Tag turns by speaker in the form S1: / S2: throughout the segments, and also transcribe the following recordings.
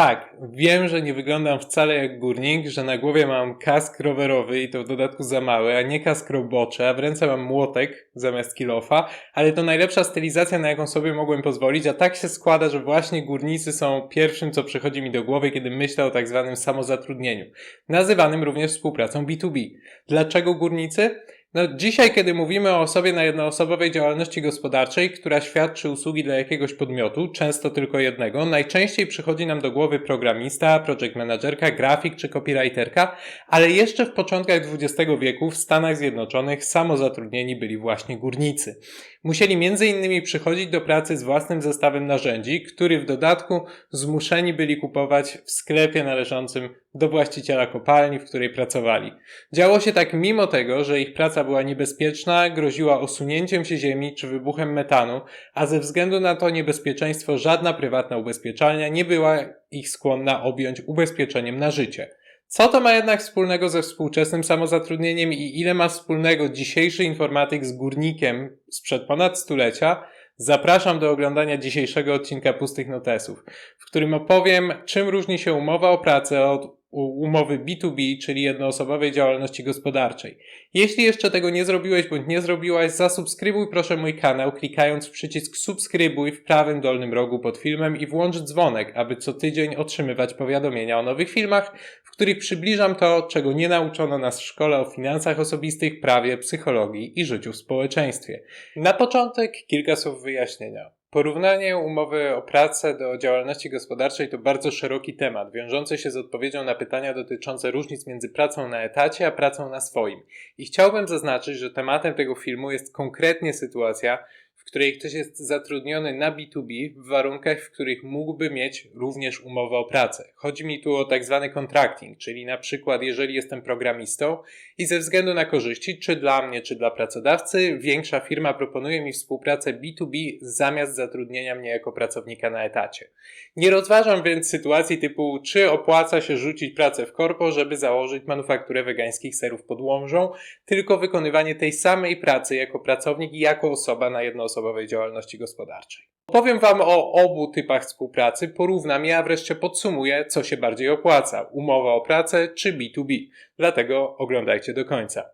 S1: Tak, wiem, że nie wyglądam wcale jak górnik, że na głowie mam kask rowerowy i to w dodatku za mały, a nie kask roboczy, a w ręce mam młotek zamiast kilofa, ale to najlepsza stylizacja, na jaką sobie mogłem pozwolić, a tak się składa, że właśnie górnicy są pierwszym, co przychodzi mi do głowy, kiedy myślę o tak zwanym samozatrudnieniu, nazywanym również współpracą B2B. Dlaczego górnicy? No, dzisiaj, kiedy mówimy o osobie na jednoosobowej działalności gospodarczej, która świadczy usługi dla jakiegoś podmiotu, często tylko jednego, najczęściej przychodzi nam do głowy programista, project managerka, grafik czy copywriterka, ale jeszcze w początkach XX wieku w Stanach Zjednoczonych samozatrudnieni byli właśnie górnicy. Musieli między innymi przychodzić do pracy z własnym zestawem narzędzi, który w dodatku zmuszeni byli kupować w sklepie należącym do właściciela kopalni, w której pracowali. Działo się tak mimo tego, że ich praca była niebezpieczna, groziła osunięciem się ziemi czy wybuchem metanu, a ze względu na to niebezpieczeństwo żadna prywatna ubezpieczalnia nie była ich skłonna objąć ubezpieczeniem na życie. Co to ma jednak wspólnego ze współczesnym samozatrudnieniem i ile ma wspólnego dzisiejszy informatyk z górnikiem sprzed ponad stulecia? Zapraszam do oglądania dzisiejszego odcinka Pustych Notesów, w którym opowiem, czym różni się umowa o pracę od umowy B2B, czyli jednoosobowej działalności gospodarczej. Jeśli jeszcze tego nie zrobiłeś bądź nie zrobiłaś, zasubskrybuj proszę mój kanał, klikając w przycisk subskrybuj w prawym dolnym rogu pod filmem i włącz dzwonek, aby co tydzień otrzymywać powiadomienia o nowych filmach, w których przybliżam to, czego nie nauczono nas w szkole o finansach osobistych, prawie, psychologii i życiu w społeczeństwie. Na początek kilka słów wyjaśnienia. Porównanie umowy o pracę do działalności gospodarczej to bardzo szeroki temat, wiążący się z odpowiedzią na pytania dotyczące różnic między pracą na etacie a pracą na swoim. I chciałbym zaznaczyć, że tematem tego filmu jest konkretnie sytuacja, w której ktoś jest zatrudniony na B2B w warunkach, w których mógłby mieć również umowę o pracę. Chodzi mi tu o tak zwany contracting, czyli na przykład jeżeli jestem programistą i ze względu na korzyści, czy dla mnie, czy dla pracodawcy, większa firma proponuje mi współpracę B2B zamiast zatrudnienia mnie jako pracownika na etacie. Nie rozważam więc sytuacji typu, czy opłaca się rzucić pracę w korpo, żeby założyć manufakturę wegańskich serów pod Łomżą, tylko wykonywanie tej samej pracy jako pracownik i jako osoba na jedno jednoosobowej działalności gospodarczej. Opowiem Wam o obu typach współpracy, porównam je, a wreszcie podsumuję, co się bardziej opłaca: umowa o pracę czy B2B. Dlatego oglądajcie do końca.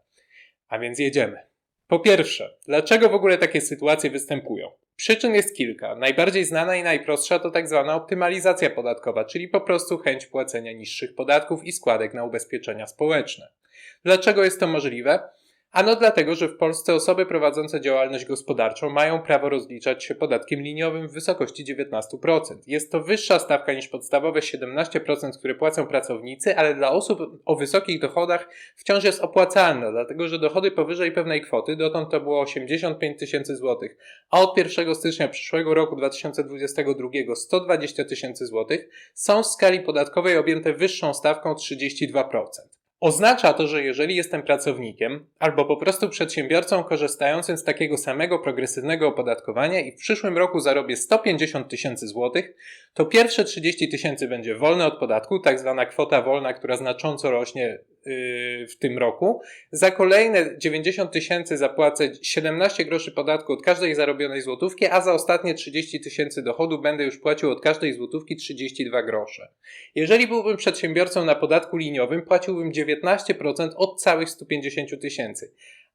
S1: A więc jedziemy. Po pierwsze, dlaczego w ogóle takie sytuacje występują? Przyczyn jest kilka. Najbardziej znana i najprostsza to tak zwana optymalizacja podatkowa, czyli po prostu chęć płacenia niższych podatków i składek na ubezpieczenia społeczne. Dlaczego jest to możliwe? Ano dlatego, że w Polsce osoby prowadzące działalność gospodarczą mają prawo rozliczać się podatkiem liniowym w wysokości 19%. Jest to wyższa stawka niż podstawowe 17%, które płacą pracownicy, ale dla osób o wysokich dochodach wciąż jest opłacalna, dlatego że dochody powyżej pewnej kwoty, dotąd to było 85 tysięcy złotych, a od 1 stycznia przyszłego roku 2022 120 tysięcy złotych, są w skali podatkowej objęte wyższą stawką 32%. Oznacza to, że jeżeli jestem pracownikiem albo po prostu przedsiębiorcą korzystającym z takiego samego progresywnego opodatkowania i w przyszłym roku zarobię 150 tysięcy złotych, to pierwsze 30 tysięcy będzie wolne od podatku, tak zwana kwota wolna, która znacząco rośnie w tym roku. Za kolejne 90 tysięcy zapłacę 17 groszy podatku od każdej zarobionej złotówki, a za ostatnie 30 tysięcy dochodu będę już płacił od każdej złotówki 32 grosze. Jeżeli byłbym przedsiębiorcą na podatku liniowym, płaciłbym 19% od całych 150 tysięcy.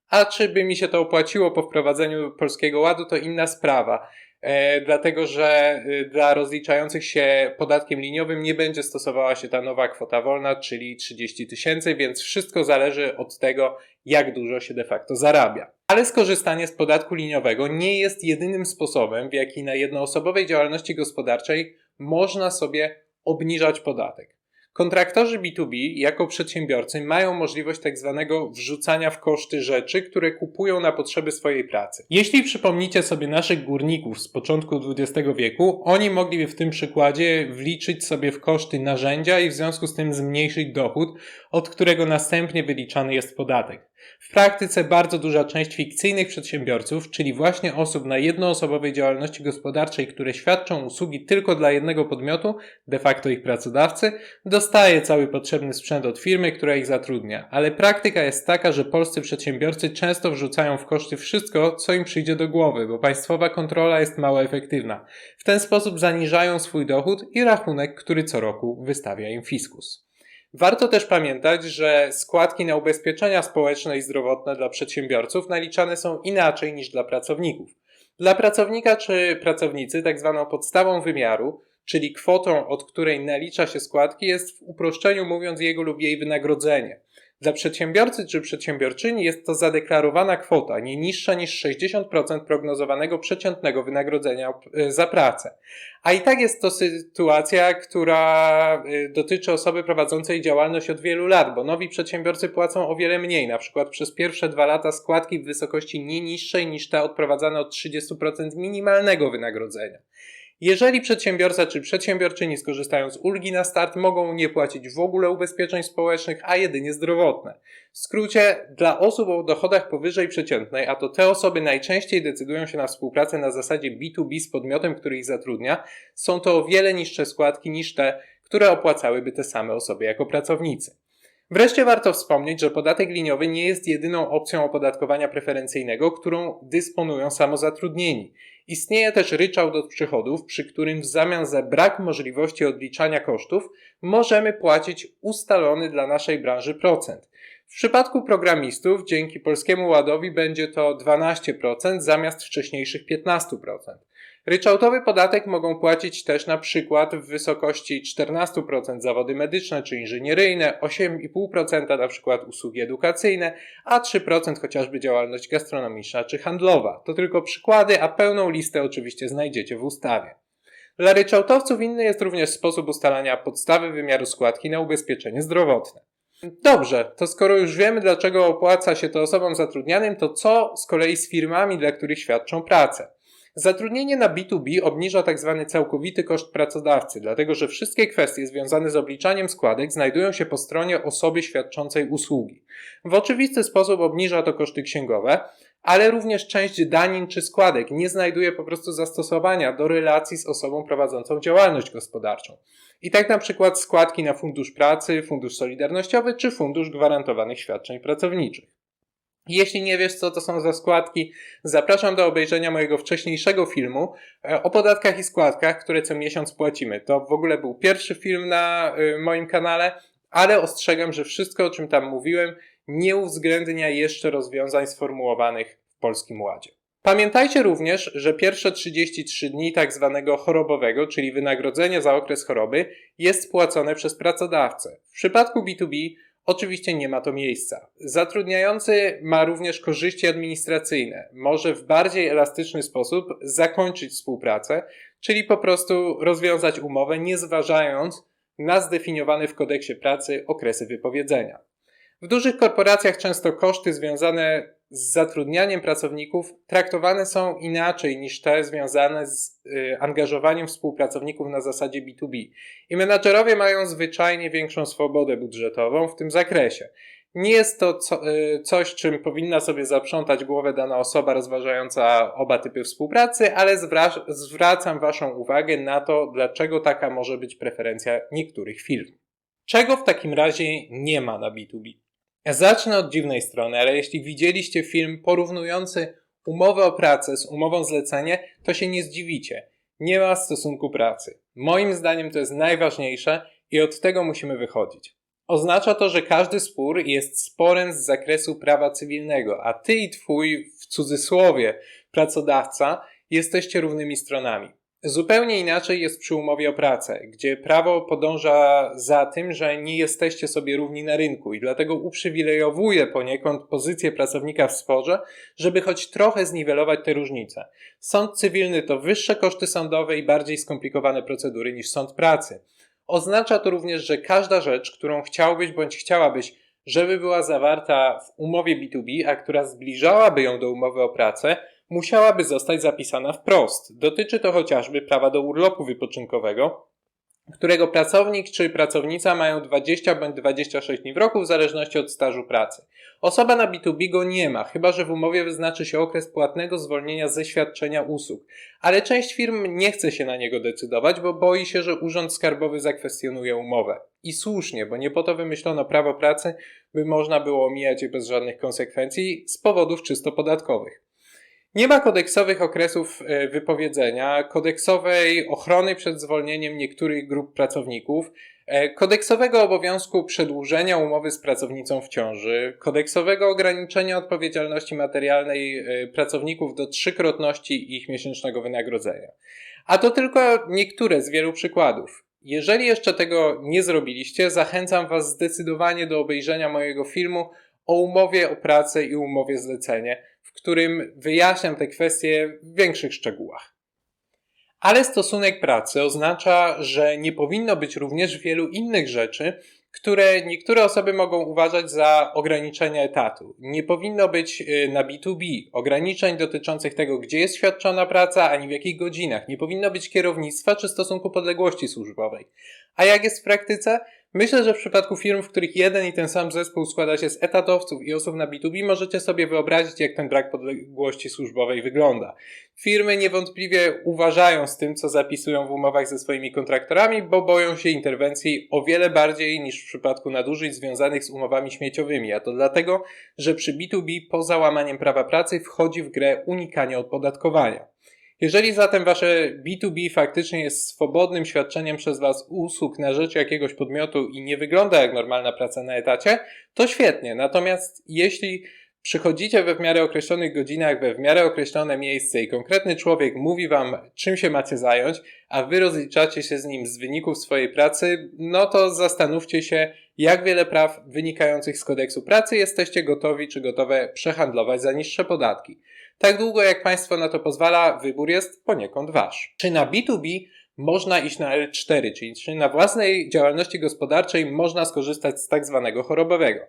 S1: A czy by mi się to opłaciło po wprowadzeniu polskiego ładu, to inna sprawa. E, dlatego że e, dla rozliczających się podatkiem liniowym nie będzie stosowała się ta nowa kwota wolna, czyli 30 tysięcy, więc wszystko zależy od tego, jak dużo się de facto zarabia. Ale skorzystanie z podatku liniowego nie jest jedynym sposobem, w jaki na jednoosobowej działalności gospodarczej można sobie obniżać podatek. Kontraktorzy B2B jako przedsiębiorcy mają możliwość tak zwanego wrzucania w koszty rzeczy, które kupują na potrzeby swojej pracy. Jeśli przypomnicie sobie naszych górników z początku XX wieku, oni mogliby w tym przykładzie wliczyć sobie w koszty narzędzia i w związku z tym zmniejszyć dochód, od którego następnie wyliczany jest podatek. W praktyce bardzo duża część fikcyjnych przedsiębiorców, czyli właśnie osób na jednoosobowej działalności gospodarczej, które świadczą usługi tylko dla jednego podmiotu, de facto ich pracodawcy, dostaje cały potrzebny sprzęt od firmy, która ich zatrudnia. Ale praktyka jest taka, że polscy przedsiębiorcy często wrzucają w koszty wszystko, co im przyjdzie do głowy, bo państwowa kontrola jest mało efektywna. W ten sposób zaniżają swój dochód i rachunek, który co roku wystawia im fiskus. Warto też pamiętać, że składki na ubezpieczenia społeczne i zdrowotne dla przedsiębiorców naliczane są inaczej niż dla pracowników. Dla pracownika czy pracownicy tak zwaną podstawą wymiaru, czyli kwotą, od której nalicza się składki, jest w uproszczeniu mówiąc jego lub jej wynagrodzenie. Dla przedsiębiorcy czy przedsiębiorczyni jest to zadeklarowana kwota, nie niższa niż 60% prognozowanego przeciętnego wynagrodzenia e, za pracę. A i tak jest to sytuacja, która e, dotyczy osoby prowadzącej działalność od wielu lat, bo nowi przedsiębiorcy płacą o wiele mniej, na przykład przez pierwsze dwa lata składki w wysokości nie niższej niż te odprowadzane od 30% minimalnego wynagrodzenia. Jeżeli przedsiębiorca czy przedsiębiorczyni skorzystają z ulgi na start, mogą nie płacić w ogóle ubezpieczeń społecznych, a jedynie zdrowotne. W skrócie, dla osób o dochodach powyżej przeciętnej, a to te osoby najczęściej decydują się na współpracę na zasadzie B2B z podmiotem, który ich zatrudnia, są to o wiele niższe składki niż te, które opłacałyby te same osoby jako pracownicy. Wreszcie warto wspomnieć, że podatek liniowy nie jest jedyną opcją opodatkowania preferencyjnego, którą dysponują samozatrudnieni. Istnieje też ryczałt od przychodów, przy którym w zamian za brak możliwości odliczania kosztów możemy płacić ustalony dla naszej branży procent. W przypadku programistów dzięki Polskiemu Ładowi będzie to 12% zamiast wcześniejszych 15%. Ryczałtowy podatek mogą płacić też na przykład w wysokości 14% zawody medyczne czy inżynieryjne, 8,5% na przykład usługi edukacyjne, a 3% chociażby działalność gastronomiczna czy handlowa. To tylko przykłady, a pełną listę oczywiście znajdziecie w ustawie. Dla ryczałtowców inny jest również sposób ustalania podstawy wymiaru składki na ubezpieczenie zdrowotne. Dobrze, to skoro już wiemy, dlaczego opłaca się to osobom zatrudnianym, to co z kolei z firmami, dla których świadczą pracę? Zatrudnienie na B2B obniża tzw. Tak całkowity koszt pracodawcy, dlatego że wszystkie kwestie związane z obliczaniem składek znajdują się po stronie osoby świadczącej usługi. W oczywisty sposób obniża to koszty księgowe, ale również część danin czy składek nie znajduje po prostu zastosowania do relacji z osobą prowadzącą działalność gospodarczą. I tak na przykład składki na Fundusz Pracy, Fundusz Solidarnościowy czy Fundusz Gwarantowanych Świadczeń Pracowniczych. Jeśli nie wiesz, co to są za składki, zapraszam do obejrzenia mojego wcześniejszego filmu e, o podatkach i składkach, które co miesiąc płacimy. To w ogóle był pierwszy film na e, moim kanale, ale ostrzegam, że wszystko, o czym tam mówiłem, nie uwzględnia jeszcze rozwiązań sformułowanych w Polskim Ładzie. Pamiętajcie również, że pierwsze 33 dni tak zwanego chorobowego, czyli wynagrodzenie za okres choroby, jest płacone przez pracodawcę. W przypadku B2B Oczywiście nie ma to miejsca. Zatrudniający ma również korzyści administracyjne. Może w bardziej elastyczny sposób zakończyć współpracę, czyli po prostu rozwiązać umowę, nie zważając na zdefiniowane w kodeksie pracy okresy wypowiedzenia. W dużych korporacjach często koszty związane z zatrudnianiem pracowników traktowane są inaczej niż te związane z y, angażowaniem współpracowników na zasadzie B2B. I menadżerowie mają zwyczajnie większą swobodę budżetową w tym zakresie. Nie jest to co, y, coś, czym powinna sobie zaprzątać głowę dana osoba rozważająca oba typy współpracy, ale zwracam Waszą uwagę na to, dlaczego taka może być preferencja niektórych firm. Czego w takim razie nie ma na B2B? Zacznę od dziwnej strony, ale jeśli widzieliście film porównujący umowę o pracę z umową zlecenie, to się nie zdziwicie. Nie ma stosunku pracy. Moim zdaniem to jest najważniejsze i od tego musimy wychodzić. Oznacza to, że każdy spór jest sporem z zakresu prawa cywilnego, a ty i twój, w cudzysłowie, pracodawca jesteście równymi stronami. Zupełnie inaczej jest przy umowie o pracę, gdzie prawo podąża za tym, że nie jesteście sobie równi na rynku i dlatego uprzywilejowuje poniekąd pozycję pracownika w sporze, żeby choć trochę zniwelować te różnice. Sąd cywilny to wyższe koszty sądowe i bardziej skomplikowane procedury niż sąd pracy. Oznacza to również, że każda rzecz, którą chciałbyś bądź chciałabyś, żeby była zawarta w umowie B2B, a która zbliżałaby ją do umowy o pracę, musiałaby zostać zapisana wprost. Dotyczy to chociażby prawa do urlopu wypoczynkowego, którego pracownik czy pracownica mają 20 bądź 26 dni w roku w zależności od stażu pracy. Osoba na B2B go nie ma, chyba że w umowie wyznaczy się okres płatnego zwolnienia ze świadczenia usług. Ale część firm nie chce się na niego decydować, bo boi się, że Urząd Skarbowy zakwestionuje umowę. I słusznie, bo nie po to wymyślono prawo pracy, by można było omijać je bez żadnych konsekwencji z powodów czysto podatkowych. Nie ma kodeksowych okresów e, wypowiedzenia, kodeksowej ochrony przed zwolnieniem niektórych grup pracowników, e, kodeksowego obowiązku przedłużenia umowy z pracownicą w ciąży, kodeksowego ograniczenia odpowiedzialności materialnej e, pracowników do trzykrotności ich miesięcznego wynagrodzenia. A to tylko niektóre z wielu przykładów. Jeżeli jeszcze tego nie zrobiliście, zachęcam Was zdecydowanie do obejrzenia mojego filmu o umowie o pracę i umowie zlecenie, w którym wyjaśniam te kwestie w większych szczegółach. Ale stosunek pracy oznacza, że nie powinno być również wielu innych rzeczy, które niektóre osoby mogą uważać za ograniczenia etatu. Nie powinno być y, na B2B ograniczeń dotyczących tego, gdzie jest świadczona praca, ani w jakich godzinach. Nie powinno być kierownictwa czy stosunku podległości służbowej. A jak jest w praktyce? Myślę, że w przypadku firm, w których jeden i ten sam zespół składa się z etatowców i osób na B2B, możecie sobie wyobrazić, jak ten brak podległości służbowej wygląda. Firmy niewątpliwie uważają z tym, co zapisują w umowach ze swoimi kontraktorami, bo boją się interwencji o wiele bardziej niż w przypadku nadużyć związanych z umowami śmieciowymi, a to dlatego, że przy B2B poza łamaniem prawa pracy wchodzi w grę unikanie odpodatkowania. Jeżeli zatem wasze B2B faktycznie jest swobodnym świadczeniem przez was usług na rzecz jakiegoś podmiotu i nie wygląda jak normalna praca na etacie, to świetnie. Natomiast jeśli przychodzicie we w miarę określonych godzinach, we w miarę określone miejsce i konkretny człowiek mówi wam, czym się macie zająć, a wy rozliczacie się z nim z wyników swojej pracy, no to zastanówcie się, jak wiele praw wynikających z kodeksu pracy jesteście gotowi czy gotowe przehandlować za niższe podatki. Tak długo jak państwo na to pozwala, wybór jest poniekąd wasz. Czy na B2B można iść na L4, czyli czy na własnej działalności gospodarczej można skorzystać z tak zwanego chorobowego?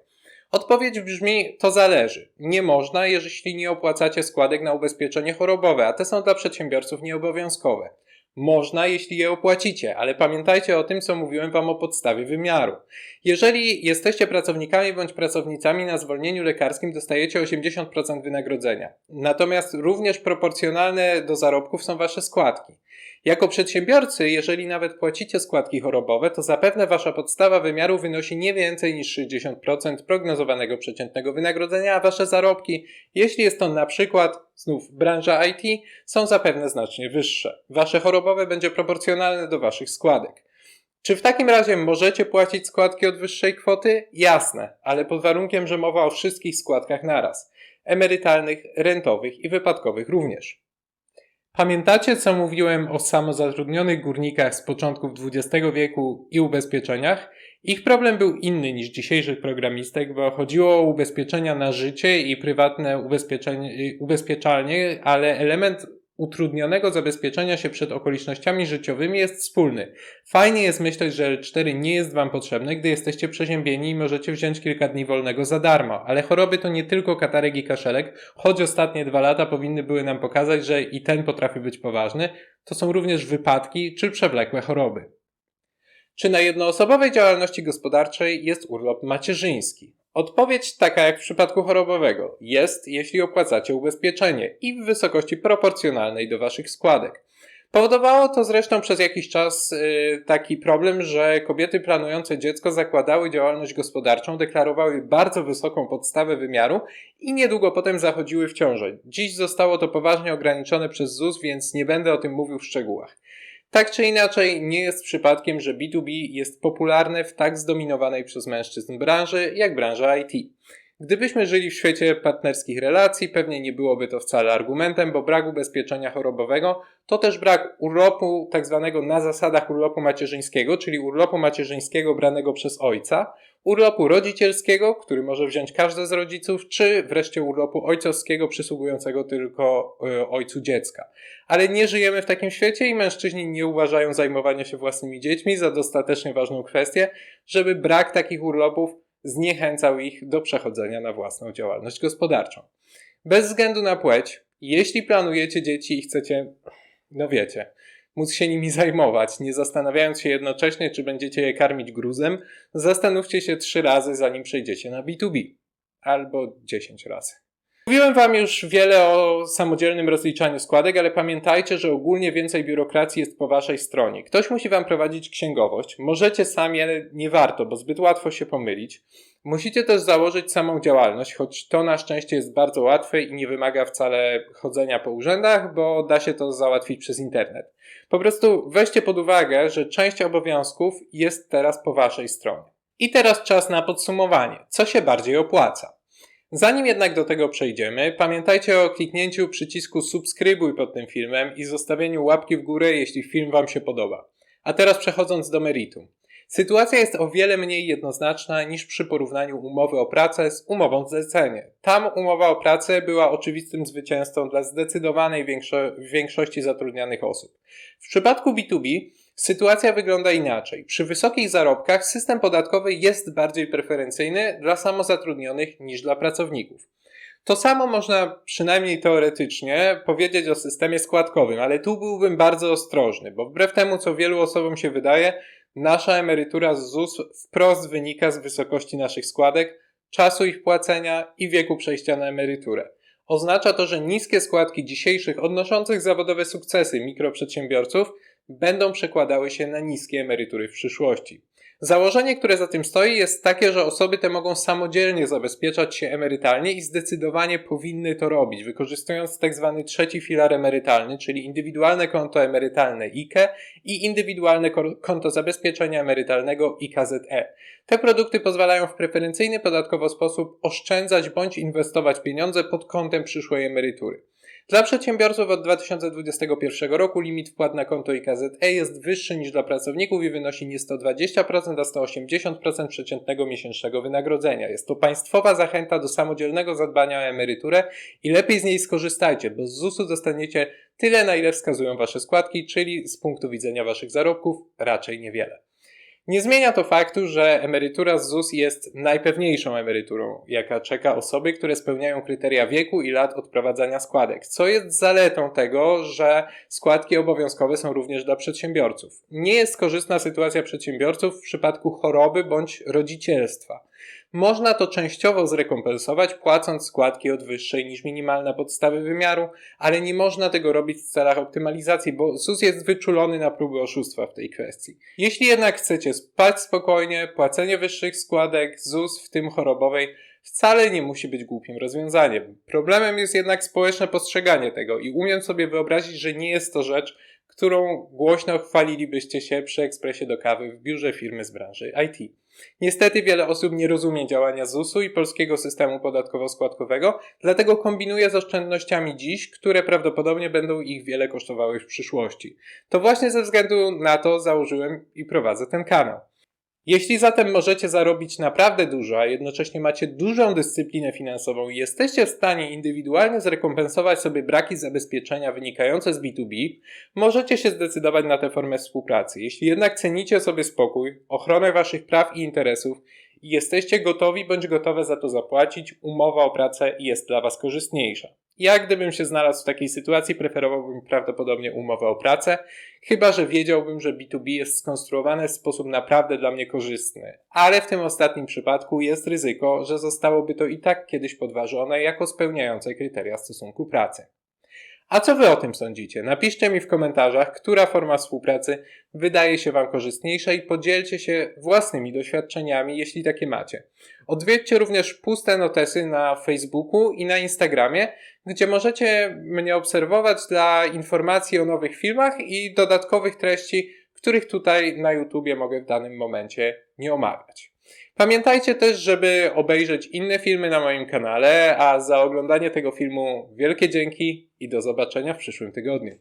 S1: Odpowiedź brzmi, to zależy. Nie można, jeśli nie opłacacie składek na ubezpieczenie chorobowe, a te są dla przedsiębiorców nieobowiązkowe. Można, jeśli je opłacicie, ale pamiętajcie o tym, co mówiłem Wam o podstawie wymiaru. Jeżeli jesteście pracownikami bądź pracownicami na zwolnieniu lekarskim, dostajecie 80% wynagrodzenia. Natomiast również proporcjonalne do zarobków są Wasze składki. Jako przedsiębiorcy, jeżeli nawet płacicie składki chorobowe, to zapewne Wasza podstawa wymiaru wynosi nie więcej niż 60% prognozowanego przeciętnego wynagrodzenia, a Wasze zarobki, jeśli jest to na przykład znów branża IT, są zapewne znacznie wyższe. Wasze chorobowe będzie proporcjonalne do Waszych składek. Czy w takim razie możecie płacić składki od wyższej kwoty? Jasne, ale pod warunkiem, że mowa o wszystkich składkach naraz. Emerytalnych, rentowych i wypadkowych również. Pamiętacie, co mówiłem o samozatrudnionych górnikach z początków XX wieku i ubezpieczeniach? Ich problem był inny niż dzisiejszych programistek, bo chodziło o ubezpieczenia na życie i prywatne ubezpieczalnie, ale element utrudnionego zabezpieczenia się przed okolicznościami życiowymi jest wspólny. Fajnie jest myśleć, że L4 nie jest Wam potrzebne, gdy jesteście przeziębieni i możecie wziąć kilka dni wolnego za darmo. Ale choroby to nie tylko katarek i kaszelek, choć ostatnie dwa lata powinny były nam pokazać, że i ten potrafi być poważny, to są również wypadki czy przewlekłe choroby. Czy na jednoosobowej działalności gospodarczej jest urlop macierzyński? Odpowiedź taka jak w przypadku chorobowego jest, jeśli opłacacie ubezpieczenie i w wysokości proporcjonalnej do waszych składek. Powodowało to zresztą przez jakiś czas yy, taki problem, że kobiety planujące dziecko zakładały działalność gospodarczą, deklarowały bardzo wysoką podstawę wymiaru i niedługo potem zachodziły w ciążę. Dziś zostało to poważnie ograniczone przez ZUS, więc nie będę o tym mówił w szczegółach. Tak czy inaczej, nie jest przypadkiem, że B2B jest popularne w tak zdominowanej przez mężczyzn branży jak branża IT. Gdybyśmy żyli w świecie partnerskich relacji, pewnie nie byłoby to wcale argumentem, bo brak ubezpieczenia chorobowego to też brak urlopu tak zwanego na zasadach urlopu macierzyńskiego, czyli urlopu macierzyńskiego branego przez ojca, urlopu rodzicielskiego, który może wziąć każdy z rodziców, czy wreszcie urlopu ojcowskiego przysługującego tylko y, ojcu dziecka. Ale nie żyjemy w takim świecie i mężczyźni nie uważają zajmowania się własnymi dziećmi za dostatecznie ważną kwestię, żeby brak takich urlopów zniechęcał ich do przechodzenia na własną działalność gospodarczą. Bez względu na płeć, jeśli planujecie dzieci i chcecie, no wiecie, móc się nimi zajmować, nie zastanawiając się jednocześnie, czy będziecie je karmić gruzem, zastanówcie się trzy razy, zanim przejdziecie na B2B. Albo 10 razy. Mówiłem Wam już wiele o samodzielnym rozliczaniu składek, ale pamiętajcie, że ogólnie więcej biurokracji jest po Waszej stronie. Ktoś musi Wam prowadzić księgowość. Możecie sami, ale nie warto, bo zbyt łatwo się pomylić. Musicie też założyć samą działalność, choć to na szczęście jest bardzo łatwe i nie wymaga wcale chodzenia po urzędach, bo da się to załatwić przez internet. Po prostu weźcie pod uwagę, że część obowiązków jest teraz po Waszej stronie. I teraz czas na podsumowanie. Co się bardziej opłaca? Zanim jednak do tego przejdziemy, pamiętajcie o kliknięciu przycisku subskrybuj pod tym filmem i zostawieniu łapki w górę, jeśli film Wam się podoba. A teraz przechodząc do meritum. Sytuacja jest o wiele mniej jednoznaczna niż przy porównaniu umowy o pracę z umową zlecenie. Tam umowa o pracę była oczywistym zwycięzcą dla zdecydowanej większo- większości zatrudnianych osób. W przypadku B2B sytuacja wygląda inaczej. Przy wysokich zarobkach system podatkowy jest bardziej preferencyjny dla samozatrudnionych niż dla pracowników. To samo można przynajmniej teoretycznie powiedzieć o systemie składkowym, ale tu byłbym bardzo ostrożny, bo wbrew temu, co wielu osobom się wydaje, nasza emerytura z ZUS wprost wynika z wysokości naszych składek, czasu ich płacenia i wieku przejścia na emeryturę. Oznacza to, że niskie składki dzisiejszych odnoszących zawodowe sukcesy mikroprzedsiębiorców będą przekładały się na niskie emerytury w przyszłości. Założenie, które za tym stoi, jest takie, że osoby te mogą samodzielnie zabezpieczać się emerytalnie i zdecydowanie powinny to robić, wykorzystując tzw. trzeci filar emerytalny, czyli indywidualne konto emerytalne IKE i indywidualne ko- konto zabezpieczenia emerytalnego IKZE. Te produkty pozwalają w preferencyjny podatkowo sposób oszczędzać bądź inwestować pieniądze pod kątem przyszłej emerytury. Dla przedsiębiorców od 2021 roku limit wpłat na konto IKZE jest wyższy niż dla pracowników i wynosi nie 120%, a 180% przeciętnego miesięcznego wynagrodzenia. Jest to państwowa zachęta do samodzielnego zadbania o emeryturę i lepiej z niej skorzystajcie, bo z ZUS-u dostaniecie tyle, na ile wskazują Wasze składki, czyli z punktu widzenia Waszych zarobków raczej niewiele. Nie zmienia to faktu, że emerytura z ZUS jest najpewniejszą emeryturą, jaka czeka osoby, które spełniają kryteria wieku i lat odprowadzania składek, co jest zaletą tego, że składki obowiązkowe są również dla przedsiębiorców. Nie jest korzystna sytuacja przedsiębiorców w przypadku choroby bądź rodzicielstwa. Można to częściowo zrekompensować, płacąc składki od wyższej niż minimalna podstawy wymiaru, ale nie można tego robić w celach optymalizacji, bo ZUS jest wyczulony na próby oszustwa w tej kwestii. Jeśli jednak chcecie spać spokojnie, płacenie wyższych składek, ZUS, w tym chorobowej, wcale nie musi być głupim rozwiązaniem. Problemem jest jednak społeczne postrzeganie tego i umiem sobie wyobrazić, że nie jest to rzecz, którą głośno chwalilibyście się przy ekspresie do kawy w biurze firmy z branży IT. Niestety wiele osób nie rozumie działania ZUS-u i polskiego systemu podatkowo-składkowego, dlatego kombinuje z oszczędnościami dziś, które prawdopodobnie będą ich wiele kosztowały w przyszłości. To właśnie ze względu na to założyłem i prowadzę ten kanał. Jeśli zatem możecie zarobić naprawdę dużo, a jednocześnie macie dużą dyscyplinę finansową i jesteście w stanie indywidualnie zrekompensować sobie braki zabezpieczenia wynikające z B2B, możecie się zdecydować na tę formę współpracy. Jeśli jednak cenicie sobie spokój, ochronę waszych praw i interesów i jesteście gotowi bądź gotowe za to zapłacić, umowa o pracę jest dla was korzystniejsza. Ja, gdybym się znalazł w takiej sytuacji, preferowałbym prawdopodobnie umowę o pracę, chyba że wiedziałbym, że B2B jest skonstruowane w sposób naprawdę dla mnie korzystny. Ale w tym ostatnim przypadku jest ryzyko, że zostałoby to i tak kiedyś podważone jako spełniające kryteria stosunku pracy. A co wy o tym sądzicie? Napiszcie mi w komentarzach, która forma współpracy wydaje się wam korzystniejsza i podzielcie się własnymi doświadczeniami, jeśli takie macie. Odwiedźcie również puste notesy na Facebooku i na Instagramie, gdzie możecie mnie obserwować dla informacji o nowych filmach i dodatkowych treści, których tutaj na YouTubie mogę w danym momencie nie omawiać. Pamiętajcie też, żeby obejrzeć inne filmy na moim kanale, a za oglądanie tego filmu wielkie dzięki i do zobaczenia w przyszłym tygodniu.